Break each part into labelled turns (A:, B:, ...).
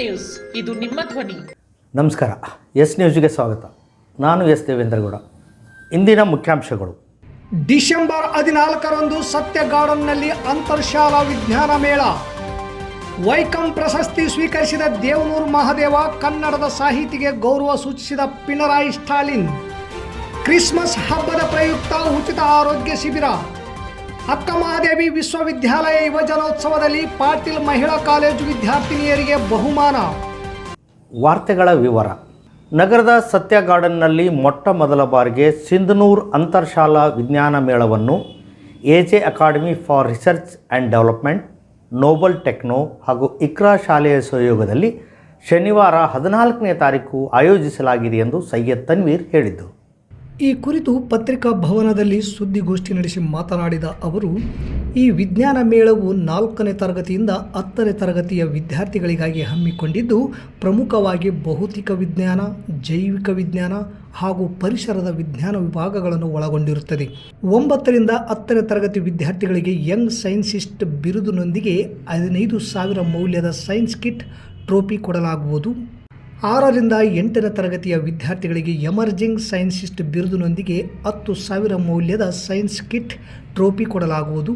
A: News. ಇದು ನಿಮ್ಮ ಧ್ವನಿ.
B: ನಮಸ್ಕಾರ. ಎಸ್ ನ್ಯೂಸ್ಗೆ ಸ್ವಾಗತ. ನಾನು ಎಸ್ ದೇವೇಂದ್ರಗೌಡ. ಇಂದಿನ ಮುಖ್ಯಾಂಶಗಳು.
C: ಡಿಸೆಂಬರ್ ಹದಿನಾಲ್ಕರಂದು ಸತ್ಯ ಗಾರ್ಡನ್ನಲ್ಲಿ ಅಂತರ್ಶಾಲಾ ವಿಜ್ಞಾನ ಮೇಳ. ವೈಕಂ ಪ್ರಶಸ್ತಿ ಸ್ವೀಕರಿಸಿದ ದೇವನೂರು ಮಹಾದೇವ ಕನ್ನಡದ ಸಾಹಿತಿಗೆ ಗೌರವ ಸೂಚಿಸಿದ ಪಿಣರಾಯಿ ಸ್ಟಾಲಿನ್. ಕ್ರಿಸ್ಮಸ್ ಹಬ್ಬದ ಪ್ರಯುಕ್ತ ಉಚಿತ ಆರೋಗ್ಯ ಶಿಬಿರ. ಅಕ್ಕಮಹಾದೇವಿ ವಿಶ್ವವಿದ್ಯಾಲಯ ಯುವಜನೋತ್ಸವದಲ್ಲಿ ಪಾಟೀಲ್ ಮಹಿಳಾ ಕಾಲೇಜು ವಿದ್ಯಾರ್ಥಿನಿಯರಿಗೆ ಬಹುಮಾನ.
B: ವಾರ್ತೆಗಳ ವಿವರ. ನಗರದ ಸತ್ಯ ಗಾರ್ಡನ್ನಲ್ಲಿ ಮೊಟ್ಟ ಮೊದಲ ಬಾರಿಗೆ ಸಿಂಧನೂರ್ ಅಂತರ್ಶಾಲಾ ವಿಜ್ಞಾನ ಮೇಳವನ್ನು AJ academy for research and development, noble techno ಹಾಗೂ ಇಕ್ರಾ ಶಾಲೆಯ ಸಹಯೋಗದಲ್ಲಿ ಶನಿವಾರ ಹದಿನಾಲ್ಕನೇ ತಾರೀಕು ಆಯೋಜಿಸಲಾಗಿದೆ ಎಂದು ಸೈಯದ್ ತನ್ವೀರ್ ಹೇಳಿದ್ದು.
C: ಈ ಕುರಿತು ಪತ್ರಿಕಾ ಭವನದಲ್ಲಿ ಸುದ್ದಿಗೋಷ್ಠಿ ನಡೆಸಿ ಮಾತನಾಡಿದ ಅವರು, ಈ ವಿಜ್ಞಾನ ಮೇಳವು ನಾಲ್ಕನೇ ತರಗತಿಯಿಂದ ಹತ್ತನೇ ತರಗತಿಯ ವಿದ್ಯಾರ್ಥಿಗಳಿಗಾಗಿ ಹಮ್ಮಿಕೊಂಡಿದ್ದು, ಪ್ರಮುಖವಾಗಿ ಭೌತಿಕ ವಿಜ್ಞಾನ, ಜೈವಿಕ ವಿಜ್ಞಾನ ಹಾಗೂ ಪರಿಸರದ ವಿಜ್ಞಾನ ವಿಭಾಗಗಳನ್ನು ಒಳಗೊಂಡಿರುತ್ತದೆ. ಒಂಬತ್ತರಿಂದ ಹತ್ತನೇ ತರಗತಿ ವಿದ್ಯಾರ್ಥಿಗಳಿಗೆ ಯಂಗ್ ಸೈನ್ಸಿಸ್ಟ್ ಬಿರುದಿನೊಂದಿಗೆ ಹದಿನೈದು ಸಾವಿರ ಮೌಲ್ಯದ ಸೈನ್ಸ್ ಕಿಟ್ ಟ್ರೋಫಿ ಕೊಡಲಾಗುವುದು. ಆರರಿಂದ ಎಂಟನೇ ತರಗತಿಯ ವಿದ್ಯಾರ್ಥಿಗಳಿಗೆ ಎಮರ್ಜಿಂಗ್ ಸೈನ್ಸಿಸ್ಟ್ ಬಿರುದಿನೊಂದಿಗೆ ಹತ್ತು ಸಾವಿರ ಮೌಲ್ಯದ ಸೈನ್ಸ್ ಕಿಟ್ ಟ್ರೋಫಿ ಕೊಡಲಾಗುವುದು.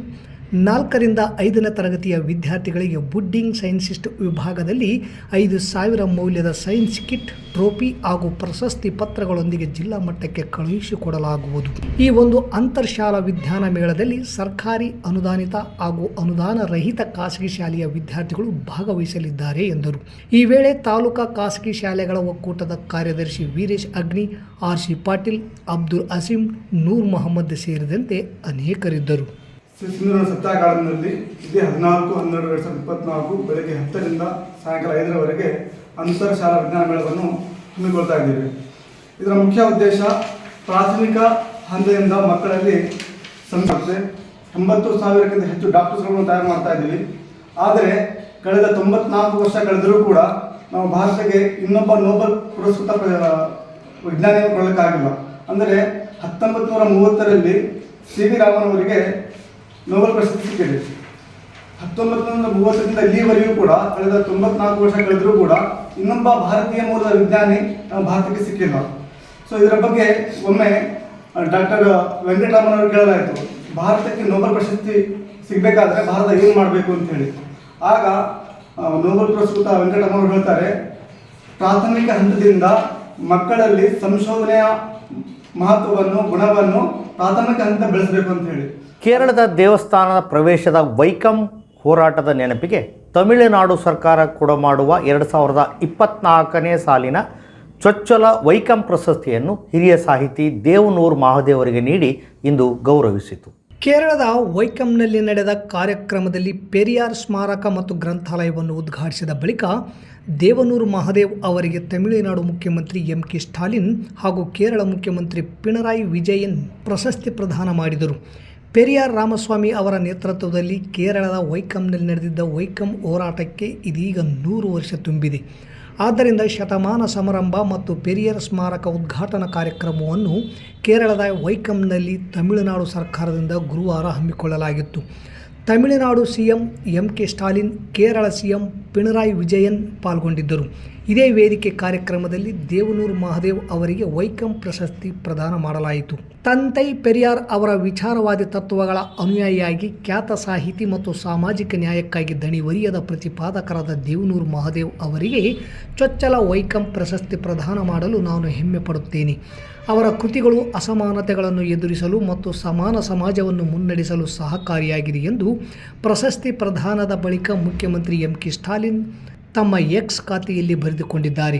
C: ನಾಲ್ಕರಿಂದ ಐದನೇ ತರಗತಿಯ ವಿದ್ಯಾರ್ಥಿಗಳಿಗೆ ಬುಡ್ಡಿಂಗ್ ಸೈನ್ಸಿಸ್ಟ್ ವಿಭಾಗದಲ್ಲಿ ಐದು ಸಾವಿರ ಮೌಲ್ಯದ ಸೈನ್ಸ್ ಕಿಟ್, ಟ್ರೋಫಿ ಹಾಗೂ ಪ್ರಶಸ್ತಿ ಪತ್ರಗಳೊಂದಿಗೆ ಜಿಲ್ಲಾ ಮಟ್ಟಕ್ಕೆ ಕಳುಹಿಸಿಕೊಡಲಾಗುವುದು. ಈ ಒಂದು ಅಂತರ್ಶಾಲಾ ವಿಜ್ಞಾನ ಮೇಳದಲ್ಲಿ ಸರ್ಕಾರಿ ಅನುದಾನಿತ ಹಾಗೂ ಅನುದಾನ ರಹಿತ ಖಾಸಗಿ ಶಾಲೆಯ ವಿದ್ಯಾರ್ಥಿಗಳು ಭಾಗವಹಿಸಲಿದ್ದಾರೆ ಎಂದರು. ಈ ವೇಳೆ ತಾಲೂಕಾ ಖಾಸಗಿ ಶಾಲೆಗಳ ಒಕ್ಕೂಟದ ಕಾರ್ಯದರ್ಶಿ ವೀರೇಶ್ ಅಗ್ನಿ, ಆರ್ ಸಿ ಪಾಟೀಲ್, ಅಬ್ದುಲ್ ಅಸೀಂ, ನೂರ್ ಮೊಹಮ್ಮದ್ ಸೇರಿದಂತೆ ಅನೇಕರಿದ್ದರು.
D: ಸತ್ಯ ಗಾರ್ಡನ್ನಲ್ಲಿ ಇದೇ ಹದಿನಾಲ್ಕು, ಹನ್ನೆರಡು, ಎರಡು ಸಾವಿರದ ಇಪ್ಪತ್ನಾಲ್ಕು ಬೆಳಗ್ಗೆ ಹತ್ತರಿಂದ ಸಾಯಂಕಾಲ ಐದರವರೆಗೆ ಅಂತರ್ ಶಾಲಾ ವಿಜ್ಞಾನ ಮೇಳವನ್ನು ಹಮ್ಮಿಕೊಳ್ತಾ ಇದ್ದೀವಿ. ಇದರ ಮುಖ್ಯ ಉದ್ದೇಶ ಪ್ರಾಥಮಿಕ ಹಂತದಿಂದ ಮಕ್ಕಳಲ್ಲಿ ಸಂಸ್ಥೆ. ಎಂಬತ್ತು ಸಾವಿರಕ್ಕಿಂತ ಹೆಚ್ಚು ಡಾಕ್ಟರ್ಸ್ಗಳನ್ನು ತಯಾರು ಮಾಡ್ತಾ ಇದ್ದೀವಿ. ಆದರೆ ಕಳೆದ ತೊಂಬತ್ನಾಲ್ಕು ವರ್ಷ ಕಳೆದರೂ ಕೂಡ ನಾವು ಭಾರತಕ್ಕೆ ಇನ್ನೊಬ್ಬ ನೋಬಲ್ ಪುರಸ್ಕೃತ ಪ್ರ- ವಿಜ್ಞಾನಿಯನ್ನು ಕೊಡಲಿಕ್ಕಾಗಿಲ್ಲ. ಅಂದರೆ ಹತ್ತೊಂಬತ್ತು ನೂರ ಮೂವತ್ತರಲ್ಲಿ ಸಿ ವಿ ರಾಮನ್ ಅವರಿಗೆ ನೋಬೆಲ್ ಪ್ರಶಸ್ತಿ ಸಿಕ್ಕಿದೆ. ಹತ್ತೊಂಬತ್ತು ನೂರ ಮೂವತ್ತರಿಂದ ಇಲ್ಲಿವರೆಗೂ ಕೂಡ, ಕಳೆದ ತೊಂಬತ್ನಾಲ್ಕು ವರ್ಷ ಕಳೆದರೂ ಕೂಡ ಇನ್ನೊಬ್ಬ ಭಾರತೀಯ ಮೂಲದ ವಿಜ್ಞಾನಿ ನಮ್ಮ ಭಾರತಕ್ಕೆ ಸಿಕ್ಕಿಲ್ಲ. ಸೊ ಇದರ ಬಗ್ಗೆ ಒಮ್ಮೆ ಡಾಕ್ಟರ್ ವೆಂಕಟರಾಮನ್ ಅವರು ಕೇಳಲಾಯಿತು. ಭಾರತಕ್ಕೆ ನೋಬೆಲ್ ಪ್ರಶಸ್ತಿ ಸಿಗಬೇಕಾದ್ರೆ ಭಾರತ ಏನು ಮಾಡಬೇಕು ಅಂತ ಹೇಳಿ. ಆಗ ನೋಬಲ್ ಪುರಸ್ಕೃತ ವೆಂಕಟರಾಮನ್ ಅವರು ಹೇಳ್ತಾರೆ, ಪ್ರಾಥಮಿಕ ಹಂತದಿಂದ ಮಕ್ಕಳಲ್ಲಿ ಸಂಶೋಧನೆಯ ಮಹತ್ವವನ್ನು, ಗುಣವನ್ನು ಪ್ರಾಥಮಿಕ ಹಂತ ಬೆಳೆಸಬೇಕು ಅಂತ ಹೇಳಿ.
B: ಕೇರಳದ ದೇವಸ್ಥಾನದ ಪ್ರವೇಶದ ವೈಕಂ ಹೋರಾಟದ ನೆನಪಿಗೆ ತಮಿಳುನಾಡು ಸರ್ಕಾರ ಕೂಡ ಮಾಡುವ ಎರಡು ಸಾವಿರದ ಇಪ್ಪತ್ನಾಲ್ಕನೇ ಸಾಲಿನ ಚೊಚ್ಚಲ ವೈಕಂ ಪ್ರಶಸ್ತಿಯನ್ನು ಹಿರಿಯ ಸಾಹಿತಿ ದೇವನೂರ್ ಮಹಾದೇವರಿಗೆ ನೀಡಿ ಇಂದು ಗೌರವಿಸಿತು.
C: ಕೇರಳದ ವೈಕಂನಲ್ಲಿ ನಡೆದ ಕಾರ್ಯಕ್ರಮದಲ್ಲಿ ಪೆರಿಯಾರ್ ಸ್ಮಾರಕ ಮತ್ತು ಗ್ರಂಥಾಲಯವನ್ನು ಉದ್ಘಾಟಿಸಿದ ಬಳಿಕ ದೇವನೂರು ಮಹಾದೇವ್ ಅವರಿಗೆ ತಮಿಳುನಾಡು ಮುಖ್ಯಮಂತ್ರಿ ಎಂ ಕೆ ಸ್ಟಾಲಿನ್ ಹಾಗೂ ಕೇರಳ ಮುಖ್ಯಮಂತ್ರಿ ಪಿಣರಾಯಿ ವಿಜಯನ್ ಪ್ರಶಸ್ತಿ ಪ್ರದಾನ ಮಾಡಿದರು. ಪೆರಿಯಾರ್ ರಾಮಸ್ವಾಮಿ ಅವರ ನೇತೃತ್ವದಲ್ಲಿ ಕೇರಳದ ವೈಕಂನಲ್ಲಿ ನಡೆದಿದ್ದ ವೈಕಂ ಹೋರಾಟಕ್ಕೆ ಇದೀಗ ನೂರು ವರ್ಷ ತುಂಬಿದೆ. ಆದ್ದರಿಂದ ಶತಮಾನ ಸಮಾರಂಭ ಮತ್ತು ಪೆರಿಯರ್ ಸ್ಮಾರಕ ಉದ್ಘಾಟನಾ ಕಾರ್ಯಕ್ರಮವನ್ನು ಕೇರಳದ ವೈಕಂನಲ್ಲಿ ತಮಿಳುನಾಡು ಸರ್ಕಾರದಿಂದ ಗುರುವಾರ ಹಮ್ಮಿಕೊಳ್ಳಲಾಗಿತ್ತು. Tamil Nadu CM M K Stalin, Kerala CM Pinarayi Vijayan ಪಾಲ್ಗೊಂಡಿದ್ದರು. ಇದೇ ವೇದಿಕೆ ಕಾರ್ಯಕ್ರಮದಲ್ಲಿ ದೇವನೂರು ಮಹಾದೇವ್ ಅವರಿಗೆ ವೈಕಂ ಪ್ರಶಸ್ತಿ ಪ್ರದಾನ ಮಾಡಲಾಯಿತು. ತಂತೈ ಪೆರಿಯಾರ್ ಅವರ ವಿಚಾರವಾದಿ ತತ್ವಗಳ ಅನುಯಾಯಿಯಾಗಿ ಖ್ಯಾತ ಸಾಹಿತಿ ಮತ್ತು ಸಾಮಾಜಿಕ ನ್ಯಾಯಕ್ಕಾಗಿ ದಣಿವರಿಯದ ಪ್ರತಿಪಾದಕರಾದ ದೇವನೂರು ಮಹಾದೇವ್ ಅವರಿಗೆ ಚೊಚ್ಚಲ ವೈಕಂ ಪ್ರಶಸ್ತಿ ಪ್ರದಾನ ಮಾಡಲು ನಾನು ಹೆಮ್ಮೆ ಪಡುತ್ತೇನೆ. ಅವರ ಕೃತಿಗಳು ಅಸಮಾನತೆಗಳನ್ನು ಎದುರಿಸಲು ಮತ್ತು ಸಮಾನ ಸಮಾಜವನ್ನು ಮುನ್ನಡೆಸಲು ಸಹಕಾರಿಯಾಗಿದೆ ಎಂದು ಪ್ರಶಸ್ತಿ ಪ್ರದಾನದ ಬಳಿಕ ಮುಖ್ಯಮಂತ್ರಿ ಎಂ ಕೆ ಸ್ಟಾಲಿನ್ ತಮ್ಮ ಎಕ್ಸ್ ಖಾತೆಯಲ್ಲಿ ಬರೆದುಕೊಂಡಿದ್ದಾರೆ.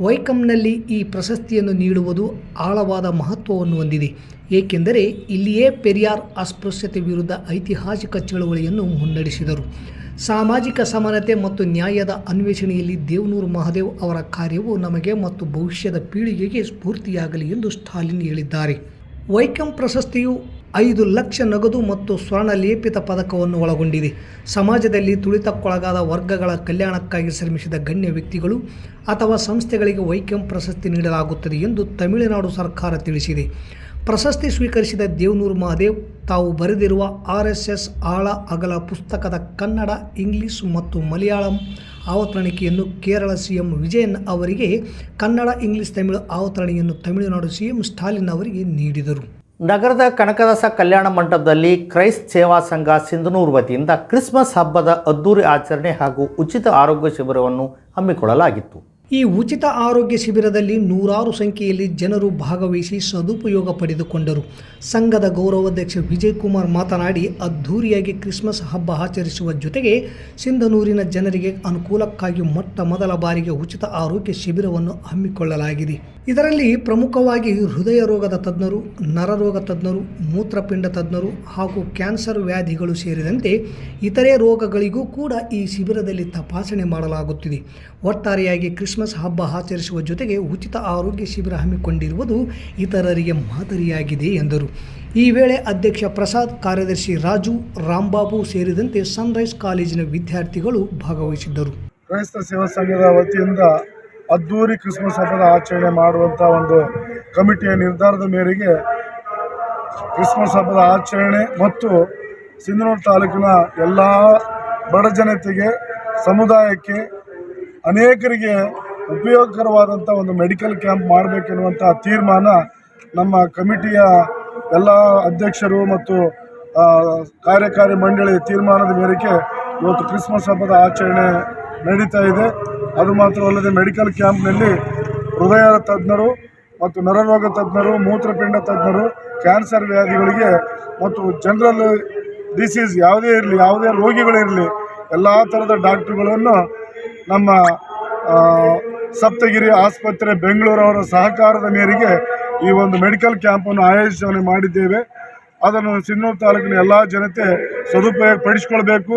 C: ವೈಕಂನಲ್ಲಿ ಈ ಪ್ರಶಸ್ತಿಯನ್ನು ನೀಡುವುದು ಆಳವಾದ ಮಹತ್ವವನ್ನು ಹೊಂದಿದೆ. ಏಕೆಂದರೆ ಇಲ್ಲಿಯೇ ಪೆರಿಯಾರ್ ಅಸ್ಪೃಶ್ಯತೆ ವಿರುದ್ಧ ಐತಿಹಾಸಿಕ ಚಳವಳಿಯನ್ನು ಮುನ್ನಡೆಸಿದರು. ಸಾಮಾಜಿಕ ಸಮಾನತೆ ಮತ್ತು ನ್ಯಾಯದ ಅನ್ವೇಷಣೆಯಲ್ಲಿ ದೇವನೂರು ಮಹಾದೇವ್ ಅವರ ಕಾರ್ಯವು ನಮಗೆ ಮತ್ತು ಭವಿಷ್ಯದ ಪೀಳಿಗೆಗೆ ಸ್ಫೂರ್ತಿಯಾಗಲಿ ಎಂದು ಸ್ಟಾಲಿನ್ ಹೇಳಿದ್ದಾರೆ. ವೈಕಂ ಪ್ರಶಸ್ತಿಯು ಐದು ಲಕ್ಷ ನಗದು ಮತ್ತು ಸ್ವರ್ಣ ಲೇಪಿತ ಪದಕವನ್ನು ಒಳಗೊಂಡಿದೆ. ಸಮಾಜದಲ್ಲಿ ತುಳಿತಕ್ಕೊಳಗಾದ ವರ್ಗಗಳ ಕಲ್ಯಾಣಕ್ಕಾಗಿ ಶ್ರಮಿಸಿದ ಗಣ್ಯ ವ್ಯಕ್ತಿಗಳು ಅಥವಾ ಸಂಸ್ಥೆಗಳಿಗೆ ವೈಕಂ ಪ್ರಶಸ್ತಿ ನೀಡಲಾಗುತ್ತದೆ ಎಂದು ತಮಿಳುನಾಡು ಸರ್ಕಾರ ತಿಳಿಸಿದೆ. ಪ್ರಶಸ್ತಿ ಸ್ವೀಕರಿಸಿದ ದೇವನೂರು ಮಹಾದೇವ್ ತಾವು ಬರೆದಿರುವ ಆರ್ ಎಸ್ ಎಸ್ ಆಳ ಅಗಲ ಪುಸ್ತಕದ ಕನ್ನಡ, ಇಂಗ್ಲಿಷ್ ಮತ್ತು ಮಲಯಾಳಂ ಅವತರಣಿಕೆಯನ್ನು ಕೇರಳ ಸಿ ಎಂ ವಿಜಯನ್ ಅವರಿಗೆ ಕನ್ನಡ, ಇಂಗ್ಲಿಷ್, ತಮಿಳು ಅವತರಣಿಯನ್ನು ತಮಿಳುನಾಡು ಸಿ ಎಂ ಸ್ಟಾಲಿನ್ ಅವರಿಗೆ ನೀಡಿದರು.
B: ನಗರದ ಕನಕದಾಸ ಕಲ್ಯಾಣ ಮಂಟಪದಲ್ಲಿ ಕ್ರೈಸ್ತ್ ಸೇವಾ ಸಂಘ ಸಿಂಧನೂರು ವತಿಯಿಂದ ಕ್ರಿಸ್ಮಸ್ ಹಬ್ಬದ ಅದ್ದೂರಿ ಆಚರಣೆ ಹಾಗೂ ಉಚಿತ ಆರೋಗ್ಯ ಶಿಬಿರವನ್ನು ಹಮ್ಮಿಕೊಳ್ಳಲಾಗಿತ್ತು.
C: ಈ ಉಚಿತ ಆರೋಗ್ಯ ಶಿಬಿರದಲ್ಲಿ ನೂರಾರು ಸಂಖ್ಯೆಯಲ್ಲಿ ಜನರು ಭಾಗವಹಿಸಿ ಸದುಪಯೋಗ ಪಡೆದುಕೊಂಡರು. ಸಂಘದ ಗೌರವಾಧ್ಯಕ್ಷ ವಿಜಯ್ ಕುಮಾರ್ ಮಾತನಾಡಿ, ಅದ್ಧೂರಿಯಾಗಿ ಕ್ರಿಸ್ಮಸ್ ಹಬ್ಬ ಆಚರಿಸುವ ಜೊತೆಗೆ ಸಿಂಧನೂರಿನ ಜನರಿಗೆ ಅನುಕೂಲಕ್ಕಾಗಿ ಮೊಟ್ಟ ಮೊದಲ ಬಾರಿಗೆ ಉಚಿತ ಆರೋಗ್ಯ ಶಿಬಿರವನ್ನು ಹಮ್ಮಿಕೊಳ್ಳಲಾಗಿದೆ. ಇದರಲ್ಲಿ ಪ್ರಮುಖವಾಗಿ ಹೃದಯ ರೋಗದ ತಜ್ಞರು ನರರೋಗ ತಜ್ಞರು, ಮೂತ್ರಪಿಂಡ ತಜ್ಞರು ಹಾಗೂ ಕ್ಯಾನ್ಸರ್ ವ್ಯಾಧಿಗಳು ಸೇರಿದಂತೆ ಇತರೆ ರೋಗಗಳಿಗೂ ಕೂಡ ಈ ಶಿಬಿರದಲ್ಲಿ ತಪಾಸಣೆ ಮಾಡಲಾಗುತ್ತಿದೆ. ಒಟ್ಟಾರೆಯಾಗಿ ಕ್ರಿಸ್ಮಸ್ ಹಬ್ಬ ಆಚರಿಸುವ ಜೊತೆಗೆ ಉಚಿತ ಆರೋಗ್ಯ ಶಿಬಿರ ಹಮ್ಮಿಕೊಂಡಿರುವುದು ಇತರರಿಗೆ ಮಾದರಿಯಾಗಿದೆ ಎಂದರು. ಈ ವೇಳೆ ಅಧ್ಯಕ್ಷ ಪ್ರಸಾದ್, ಕಾರ್ಯದರ್ಶಿ ರಾಜು ರಾಂಬಾಬು ಸೇರಿದಂತೆ ಸನ್ರೈಸ್ ಕಾಲೇಜಿನ ವಿದ್ಯಾರ್ಥಿಗಳು ಭಾಗವಹಿಸಿದ್ದರು.
E: ಕ್ರೈಸ್ತ ಸೇವಾ ಸಂಘದ ವತಿಯಿಂದ ಅದ್ದೂರಿ ಕ್ರಿಸ್ಮಸ್ ಹಬ್ಬದ ಆಚರಣೆ ಮಾಡುವಂಥ ಒಂದು ಕಮಿಟಿಯ ನಿರ್ಧಾರದ ಮೇರೆಗೆ ಕ್ರಿಸ್ಮಸ್ ಹಬ್ಬದ ಆಚರಣೆ ಮತ್ತು ಸಿಂಧನೂರು ತಾಲೂಕಿನ ಎಲ್ಲ ಬಡ ಜನತೆಗೆ, ಸಮುದಾಯಕ್ಕೆ ಅನೇಕರಿಗೆ ಉಪಯೋಗಕರವಾದಂಥ ಒಂದು ಮೆಡಿಕಲ್ ಕ್ಯಾಂಪ್ ಮಾಡಬೇಕೆನ್ನುವಂಥ ತೀರ್ಮಾನ ನಮ್ಮ ಕಮಿಟಿಯ ಎಲ್ಲ ಅಧ್ಯಕ್ಷರು ಮತ್ತು ಕಾರ್ಯಕಾರಿ ಮಂಡಳಿ ತೀರ್ಮಾನದ ಮೇರೆಗೆ ಇವತ್ತು ಕ್ರಿಸ್ಮಸ್ ಹಬ್ಬದ ಆಚರಣೆ ನಡೀತಾ ಇದೆ. ಅದು ಮಾತ್ರವಲ್ಲದೆ ಮೆಡಿಕಲ್ ಕ್ಯಾಂಪ್ನಲ್ಲಿ ಹೃದಯ ತಜ್ಞರು ಮತ್ತು ನರರೋಗ ತಜ್ಞರು, ಮೂತ್ರಪಿಂಡ ತಜ್ಞರು, ಕ್ಯಾನ್ಸರ್ ವ್ಯಾಧಿಗಳಿಗೆ ಮತ್ತು ಜನರಲ್ ಡಿಸೀಸ್ ಯಾವುದೇ ಇರಲಿ, ಯಾವುದೇ ರೋಗಿಗಳಿರಲಿ ಎಲ್ಲ ಥರದ ಡಾಕ್ಟ್ರುಗಳನ್ನು ನಮ್ಮ ಸಪ್ತಗಿರಿ ಆಸ್ಪತ್ರೆ ಬೆಂಗಳೂರವರ ಸಹಕಾರದ ಮೇರೆಗೆ ಈ ಒಂದು ಮೆಡಿಕಲ್ ಕ್ಯಾಂಪನ್ನು ಆಯೋಜನೆ ಮಾಡಿದ್ದೇವೆ. ಅದನ್ನು ಸಿನ್ನೂರು ತಾಲೂಕಿನ ಎಲ್ಲ ಜನತೆ ಸದುಪಯೋಗ ಪಡಿಸ್ಕೊಳ್ಬೇಕು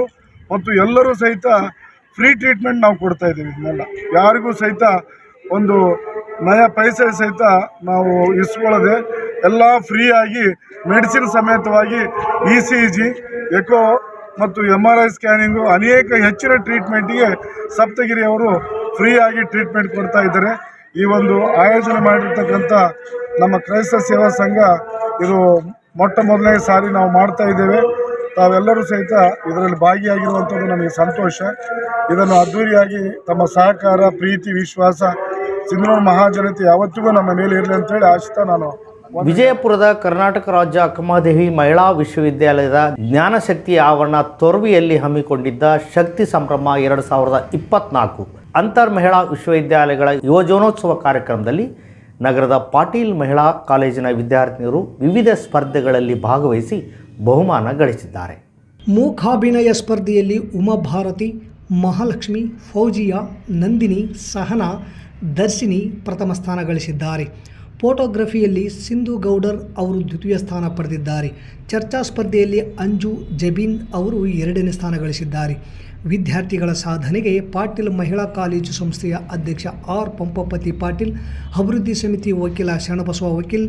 E: ಮತ್ತು ಎಲ್ಲರೂ ಸಹಿತ ಫ್ರೀ ಟ್ರೀಟ್ಮೆಂಟ್ ನಾವು ಕೊಡ್ತಾ ಇದ್ದೀವಿ ಇದನ್ನೆಲ್ಲ. ಯಾರಿಗೂ ಸಹಿತ ಒಂದು ನಯ ಪೈಸೆ ಸಹಿತ ನಾವು ಇಸ್ಕೊಳ್ಳದೆ ಎಲ್ಲ ಫ್ರೀಯಾಗಿ ಮೆಡಿಸಿನ್ ಸಮೇತವಾಗಿ ಇ ಸಿ ಜಿ ಎಕೋ ಮತ್ತು ಎಂ ಆರ್ ಐ ಸ್ಕ್ಯಾನಿಂಗು ಅನೇಕ ಹೆಚ್ಚಿನ ಟ್ರೀಟ್ಮೆಂಟಿಗೆ ಸಪ್ತಗಿರಿಯವರು ಫ್ರೀಯಾಗಿ ಟ್ರೀಟ್ಮೆಂಟ್ ಕೊಡ್ತಾ ಇದ್ದಾರೆ. ಈ ಒಂದು ಆಯೋಜನೆ ಮಾಡಿರ್ತಕ್ಕಂಥ ನಮ್ಮ ಕ್ರೈಸ್ತ ಸೇವಾ ಸಂಘ ಇದು ಮೊಟ್ಟ ಮೊದಲನೇ ಸಾರಿ ನಾವು ಮಾಡ್ತಾ ಇದ್ದೇವೆ. ತಾವೆಲ್ಲರೂ ಸಹಿತ ಇದರಲ್ಲಿ ಭಾಗಿಯಾಗಿರುವಂಥದ್ದು ನಮಗೆ ಸಂತೋಷ. ಇದನ್ನು ಅದ್ಧೂರಿಯಾಗಿ ತಮ್ಮ ಸಹಕಾರ, ಪ್ರೀತಿ, ವಿಶ್ವಾಸ ಸಿಂಧನೂರು ಮಹಾಜನತೆ ಯಾವತ್ತಿಗೂ ನಮ್ಮ ಮೇಲೆ ಇರಲಿ ಅಂತೇಳಿ ಆಶಿತ ನಾನು
B: ವಿಜಯಪುರದ ಕರ್ನಾಟಕ ರಾಜ್ಯ ಅಕ್ಕಮಹಾದೇವಿ ಮಹಿಳಾ ವಿಶ್ವವಿದ್ಯಾಲಯದ ಜ್ಞಾನಶಕ್ತಿ ಆವರಣ ತೊರವಿಯಲ್ಲಿ ಹಮ್ಮಿಕೊಂಡಿದ್ದ ಶಕ್ತಿ ಸಂಭ್ರಮ ಎರಡು ಸಾವಿರದ ಇಪ್ಪತ್ನಾಲ್ಕು. ಅಂತರ್ ಮಹಿಳಾ ವಿಶ್ವವಿದ್ಯಾಲಯಗಳ ಯುವಜನೋತ್ಸವ ಕಾರ್ಯಕ್ರಮದಲ್ಲಿ ನಗರದ ಪಾಟೀಲ್ ಮಹಿಳಾ ಕಾಲೇಜಿನ ವಿದ್ಯಾರ್ಥಿನಿಯರು ವಿವಿಧ ಸ್ಪರ್ಧೆಗಳಲ್ಲಿ ಭಾಗವಹಿಸಿ ಬಹುಮಾನ ಗಳಿಸಿದ್ದಾರೆ.
C: ಮೂಕಾಭಿನಯ ಸ್ಪರ್ಧೆಯಲ್ಲಿ ಉಮಾಭಾರತಿ, ಮಹಾಲಕ್ಷ್ಮಿ, ಫೌಜಿಯಾ, ನಂದಿನಿ, ಸಹನಾ, ದರ್ಶಿನಿ ಪ್ರಥಮ ಸ್ಥಾನ ಗಳಿಸಿದ್ದಾರೆ. ಫೋಟೋಗ್ರಫಿಯಲ್ಲಿ ಸಿಂಧು ಗೌಡರ್ ಅವರು ದ್ವಿತೀಯ ಸ್ಥಾನ ಪಡೆದಿದ್ದಾರೆ. ಚರ್ಚಾ ಸ್ಪರ್ಧೆಯಲ್ಲಿ ಅಂಜು ಜಬೀನ್ ಅವರು ಎರಡನೇ ಸ್ಥಾನ ಗಳಿಸಿದ್ದಾರೆ. ವಿದ್ಯಾರ್ಥಿಗಳ ಸಾಧನೆಗೆ ಪಾಟೀಲ್ ಮಹಿಳಾ ಕಾಲೇಜು ಸಂಸ್ಥೆಯ ಅಧ್ಯಕ್ಷ ಆರ್ ಪಂಪಪತಿ ಪಾಟೀಲ್, ಅಭಿವೃದ್ಧಿ ಸಮಿತಿ ವಕೀಲ ಶರಣಬಸವ ವಕೀಲ್,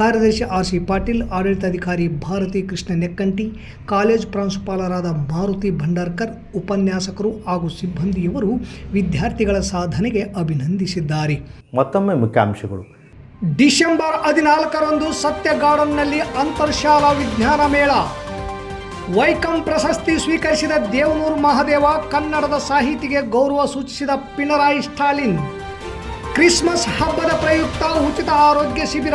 C: ಕಾರ್ಯದರ್ಶಿ ಆರ್ ಸಿ ಪಾಟೀಲ್, ಆಡಳಿತಾಧಿಕಾರಿ ಭಾರತಿ ಕೃಷ್ಣ ನೆಕ್ಕಂಟಿ, ಕಾಲೇಜ್ ಪ್ರಾಂಶುಪಾಲರಾದ ಮಾರುತಿ ಭಂಡಾರ್ಕರ್, ಉಪನ್ಯಾಸಕರು ಹಾಗೂ ಸಿಬ್ಬಂದಿಯವರು ವಿದ್ಯಾರ್ಥಿಗಳ ಸಾಧನೆಗೆ ಅಭಿನಂದಿಸಿದ್ದಾರೆ.
B: ಮತ್ತೊಮ್ಮೆ ಮುಖ್ಯಾಂಶಗಳು.
C: ಡಿಸೆಂಬರ್ ಹದಿನಾಲ್ಕರಂದು ಸತ್ಯ ಗಾರ್ಡನ್ನಲ್ಲಿ ಅಂತರ್ಶಾಲಾ ವಿಜ್ಞಾನ ಮೇಳ. ವೈಕಂ ಪ್ರಶಸ್ತಿ ಸ್ವೀಕರಿಸಿದ ದೇವನೂರು ಮಹಾದೇವ ಕನ್ನಡದ ಸಾಹಿತಿಗೆ ಗೌರವ ಸೂಚಿಸಿದ ಪಿಣರಾಯಿ ಸ್ಟಾಲಿನ್. ಕ್ರಿಸ್ಮಸ್ ಹಬ್ಬದ ಪ್ರಯುಕ್ತ ಉಚಿತ ಆರೋಗ್ಯ ಶಿಬಿರ.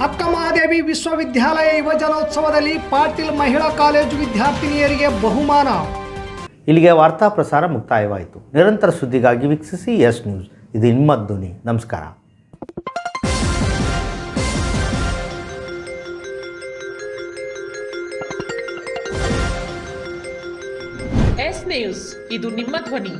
C: ಅಕ್ಕ ಮಹಾದೇವಿ ವಿಶ್ವವಿದ್ಯಾಲಯ ಯುವಜನೋತ್ಸವದಲ್ಲಿ ಪಾಟೀಲ್ ಮಹಿಳಾ ಕಾಲೇಜು ವಿದ್ಯಾರ್ಥಿನಿಯರಿಗೆ ಬಹುಮಾನ.
B: ಇಲ್ಲಿಗೆ ವಾರ್ತಾ ಪ್ರಸಾರ ಮುಕ್ತಾಯವಾಯಿತು. ನಿರಂತರ ಸುದ್ದಿಗಾಗಿ ವೀಕ್ಷಿಸಿ ಎಸ್ ನ್ಯೂಸ್. ಇದು ನಿಮ್ಮ ಧ್ವನಿ. ನಮಸ್ಕಾರ.
A: ಎಸ್ ನ್ಯೂಸ್ ಇದು ನಿಮ್ಮ ಧ್ವನಿ